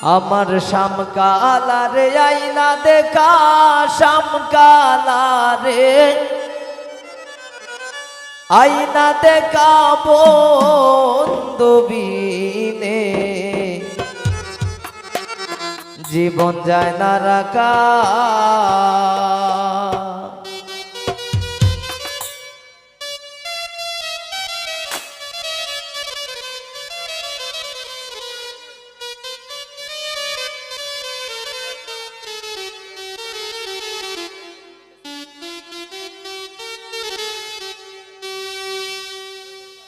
আমার শ্যামকালা রে আইনা দেখা শ্যামকালা রে আইনা দেখা বন্ধু বিনে। জীবন যায় না রাখা।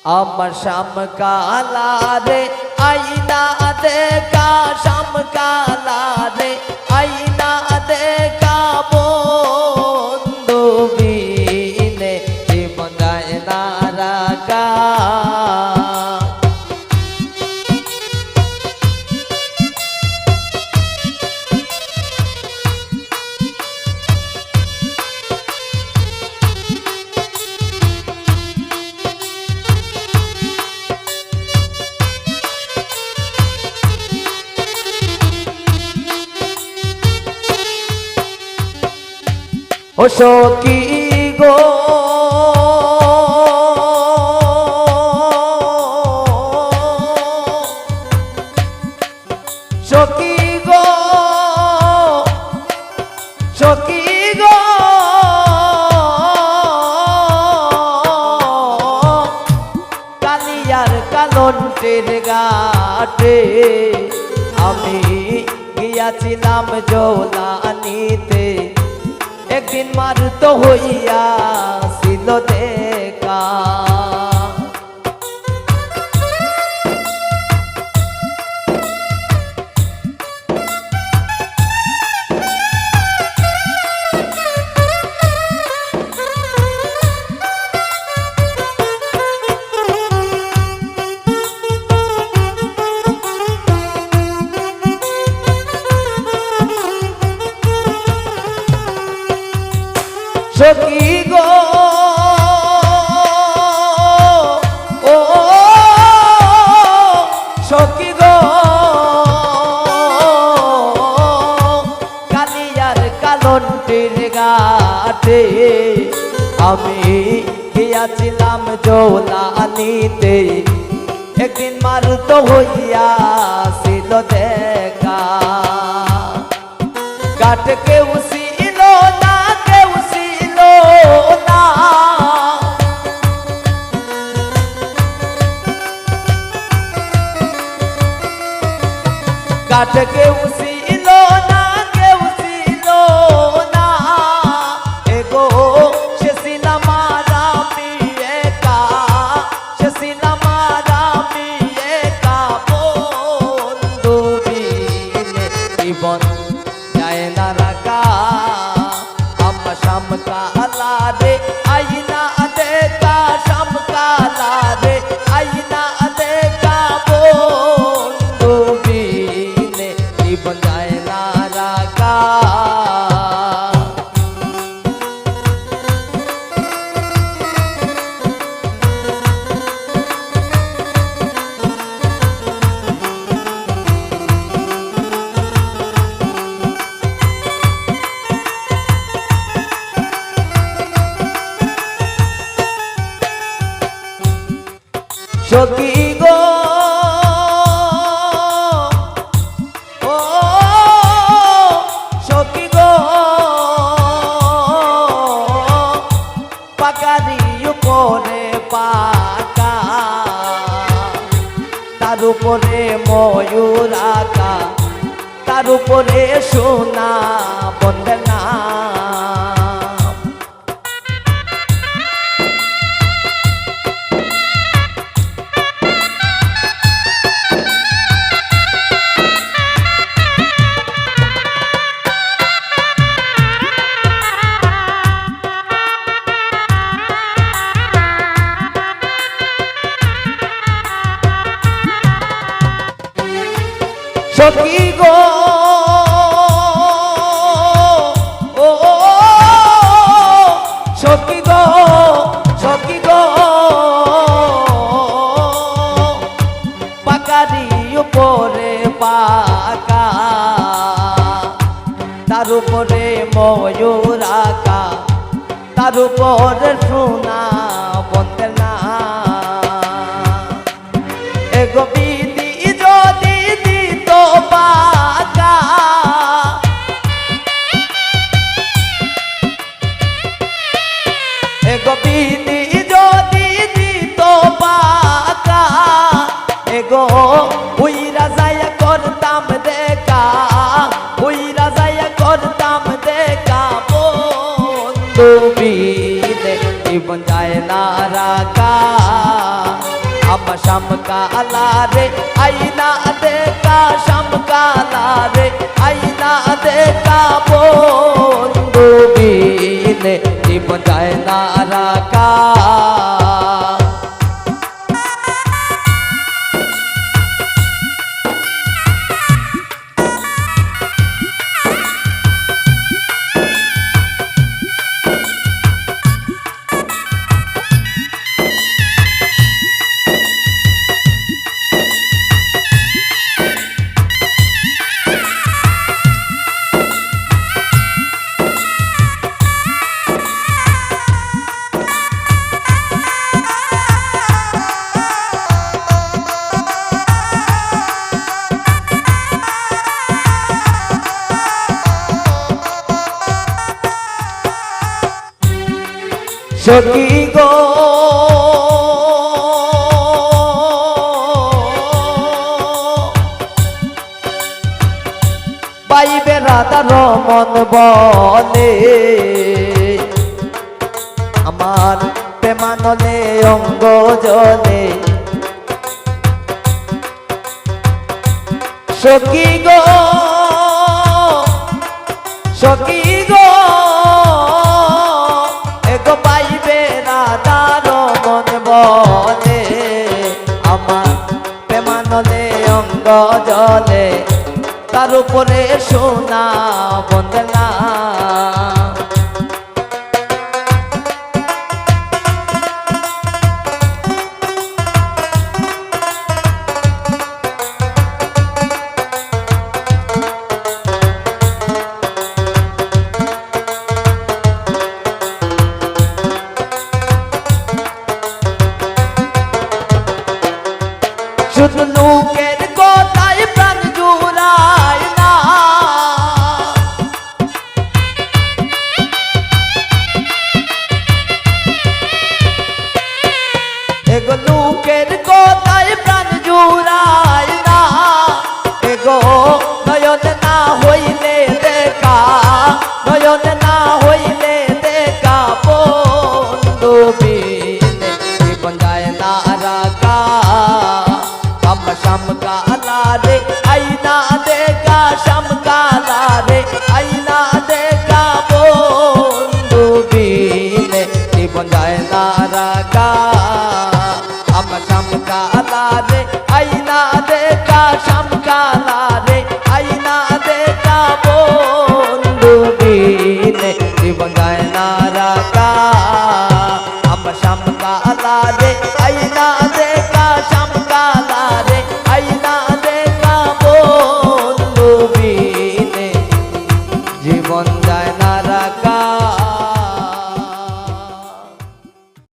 আমার শ্যামকালা রে আইনা দেখা শ্যামকালা রে ও সখী গো? সখী গো? সখী গো? কালিয়ার কালন্টের গাটে আমি গিয়াছিলাম জৌলানিতে। একদিন মারুত হইয়া ছিল দেখা। গাটে আমি গিয়াছিলাম জৌলানিতে। একদিন মারুত হইয়া ছিল দেখা। কাট কেউ ছিল না, কেউ ছিল না। কাট কেউ সখী গো ও সখী পাকা তার উপরে ময়ূর আঁকা তার উপরে সোনা বন্দনা। সখী গো। ও, সখী গো সখী গো। পাকারি উপরে পাকা, তার উপরে ময়ূর আকা, তার উপরে সোনা का अब शाम का ला रे आईना देखा शाम का ला रे आईना देखा বন্ধু বিনে জীবন যায় না রাখা সখী গো পাইবে রাধা মন বলে আমার প্রেমানলে অঙ্গ জলে সখী গো সখী গো গজলে তার উপরে সোনা বন্দনা।